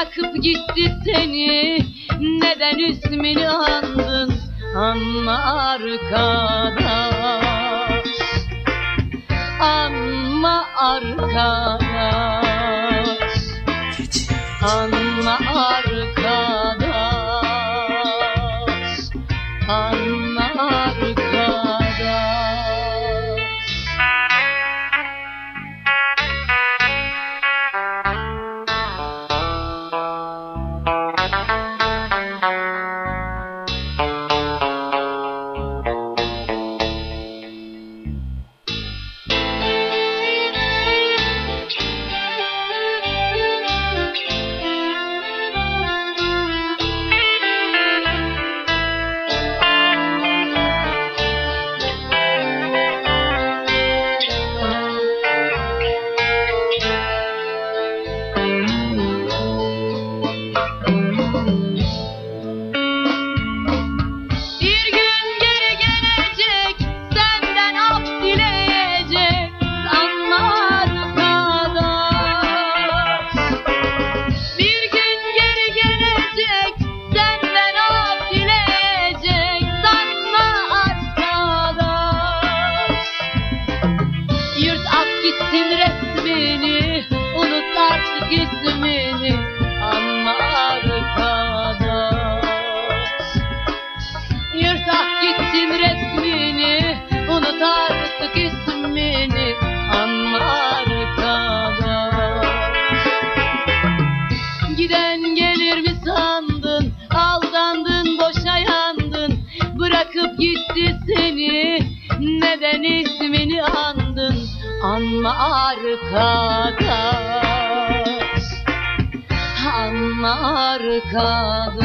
Bırakıp gitti seni. Neden ismini andın? Anla arkadaş. Anla arkadaş. İsmini anma arkadaş Yırtak gitsin resmini Unut artık ismini Anma arkadaş Giden gelir mi sandın Aldandın boşa yandın? Bırakıp gitti seni Neden ismini andın? Anma arkadaş Anma arkadaş